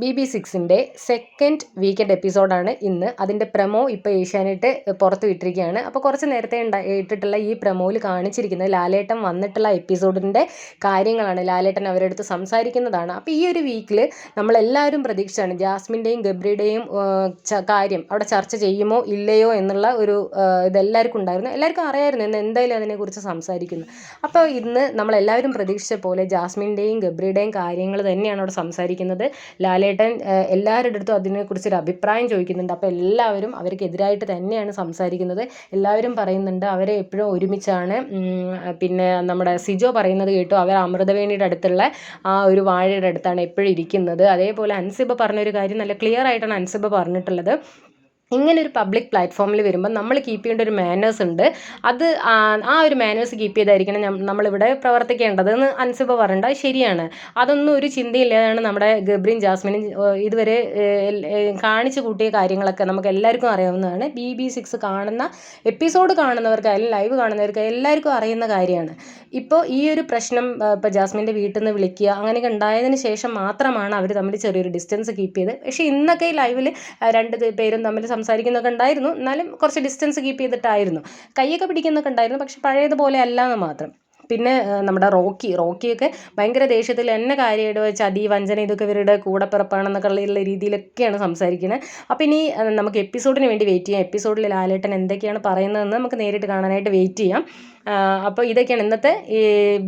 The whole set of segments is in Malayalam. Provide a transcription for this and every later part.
ബി ബി സിക്സിന്റെ സെക്കൻഡ് വീക്കെൻഡ് എപ്പിസോഡാണ് ഇന്ന്. അതിന്റെ പ്രമോ ഇപ്പോൾ ഏഷ്യാനെറ്റ് പുറത്ത് വിട്ടിരിക്കുകയാണ്. അപ്പോൾ കുറച്ച് നേരത്തെ ഇട്ടിട്ടുള്ള ഈ പ്രമോയിൽ കാണിച്ചിരിക്കുന്നത് ലാലേട്ടൻ വന്നിട്ടുള്ള എപ്പിസോഡിന്റെ കാര്യങ്ങളാണ്. ലാലേട്ടൻ അവരെടുത്ത് സംസാരിക്കുന്നതാണ്. അപ്പോൾ ഈ ഒരു വീക്കിൽ നമ്മളെല്ലാവരും പ്രതീക്ഷിച്ചാണ് ജാസ്മിന്റെയും ഗബ്രിയുടെയും കാര്യം അവിടെ ചർച്ച ചെയ്യുമോ ഇല്ലയോ എന്നുള്ള ഒരു ഇതെല്ലാവർക്കും ഉണ്ടായിരുന്നു. എല്ലാവർക്കും അറിയായിരുന്നു ഇന്ന് എന്തായാലും അതിനെക്കുറിച്ച് സംസാരിക്കുന്നു. അപ്പോൾ ഇന്ന് നമ്മളെല്ലാവരും പ്രതീക്ഷിച്ച പോലെ ജാസ്മിന്റെയും ഗബ്രിയുടെയും കാര്യങ്ങൾ തന്നെയാണ് അവിടെ സംസാരിക്കുന്നത്. ലാലേ ചേട്ടൻ എല്ലാവരുടെ അടുത്തും അതിനെക്കുറിച്ചൊരു അഭിപ്രായം ചോദിക്കുന്നുണ്ട്. അപ്പോൾ എല്ലാവരും അവർക്കെതിരായിട്ട് തന്നെയാണ് സംസാരിക്കുന്നത്. എല്ലാവരും പറയുന്നുണ്ട് അവരെ എപ്പോഴും ഒരുമിച്ചാണ് പിന്നെ നമ്മുടെ സിജോ പറയുന്നത് കേട്ടു. അവർ അമൃതവേണിയുടെ അടുത്തുള്ള ആ ഒരു വാഴയുടെ അടുത്താണ് എപ്പോഴും ഇരിക്കുന്നത്. അതേപോലെ അൻസിബ പറഞ്ഞൊരു കാര്യം നല്ല ക്ലിയർ ആയിട്ടാണ് അൻസിബ പറഞ്ഞിട്ടുള്ളത്. ഇങ്ങനെ ഒരു പബ്ലിക് പ്ലാറ്റ്ഫോമിൽ വരുമ്പോൾ നമ്മൾ കീപ്പ് ചെയ്യേണ്ട ഒരു മാനേഴ്സ് ഉണ്ട്. അത് ആ ഒരു മാനേഴ്സ് കീപ്പ് ചെയ്തായിരിക്കണം നമ്മളിവിടെ പ്രവർത്തിക്കേണ്ടത് എന്ന് അൻസിബ പറയണ്ട ശരിയാണ്. അതൊന്നും ഒരു ചിന്തയില്ലാതാണ് നമ്മുടെ ഗബ്രിൻ ജാസ്മിനും ഇതുവരെ കാണിച്ചു കൂട്ടിയ കാര്യങ്ങളൊക്കെ നമുക്ക് എല്ലാവർക്കും അറിയാവുന്നതാണ്. ബി ബി സിക്സ് കാണുന്ന എപ്പിസോഡ് കാണുന്നവർക്കായാലും ലൈവ് കാണുന്നവർക്ക് എല്ലാവർക്കും അറിയുന്ന കാര്യമാണ്. ഇപ്പോൾ ഈ ഒരു പ്രശ്നം ഇപ്പോൾ ജാസ്മിന്റെ വീട്ടിൽ നിന്ന് വിളിക്കുക അങ്ങനെയൊക്കെ ഉണ്ടായതിന് ശേഷം മാത്രമാണ് അവർ തമ്മിൽ ചെറിയൊരു ഡിസ്റ്റൻസ് കീപ്പ് ചെയ്ത് പക്ഷേ ഇന്നൊക്കെ ലൈവിൽ രണ്ട് പേരും തമ്മിൽ സംസാരിക്കുന്നൊക്കെ ഉണ്ടായിരുന്നു. എന്നാലും കുറച്ച് ഡിസ്റ്റൻസ് കീപ്പ് ചെയ്തിട്ടായിരുന്നു. കയ്യൊക്കെ പിടിക്കുന്നൊക്കെ ഉണ്ടായിരുന്നു. പക്ഷെ പഴയതുപോലെ അല്ല എന്ന് മാത്രം. പിന്നെ നമ്മുടെ റോക്കി. റോക്കിയൊക്കെ ഭയങ്കര ദേഷ്യത്തിൽ എന്നെ കാര്യമായിട്ട് അതി വഞ്ചന ഇതൊക്കെ ഇവരുടെ കൂടപ്പിറപ്പാണെന്നൊക്കെ ഉള്ള രീതിയിലൊക്കെയാണ് സംസാരിക്കുന്നത് അപ്പോൾ ഇനി നമുക്ക് എപ്പിസോഡിന് വേണ്ടി വെയിറ്റ് ചെയ്യാം. എപ്പിസോഡിൽ ലാലേട്ടൻ എന്തൊക്കെയാണ് പറയുന്നതെന്ന് നമുക്ക് നേരിട്ട് കാണാനായിട്ട് വെയിറ്റ് ചെയ്യാം. അപ്പോൾ ഇതൊക്കെയാണ് ഇന്നത്തെ ഈ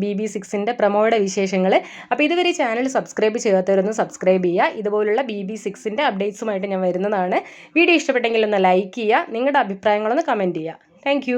ബി ബി സിക്സിന്റെ പ്രമോയുടെ വിശേഷങ്ങൾ അപ്പോൾ ഇതുവരെ ചാനൽ സബ്സ്ക്രൈബ് ചെയ്യാത്തവരൊന്ന് സബ്സ്ക്രൈബ് ചെയ്യുക. ഇതുപോലുള്ള ബി ബി സിക്സിന്റെ അപ്ഡേറ്റ്സുമായിട്ട് ഞാൻ വരുന്നതാണ്. വീഡിയോ ഇഷ്ടപ്പെട്ടെങ്കിൽ ഒന്ന് ലൈക്ക് ചെയ്യുക. നിങ്ങളുടെ അഭിപ്രായങ്ങളൊന്ന് കമന്റ് ചെയ്യുക. താങ്ക്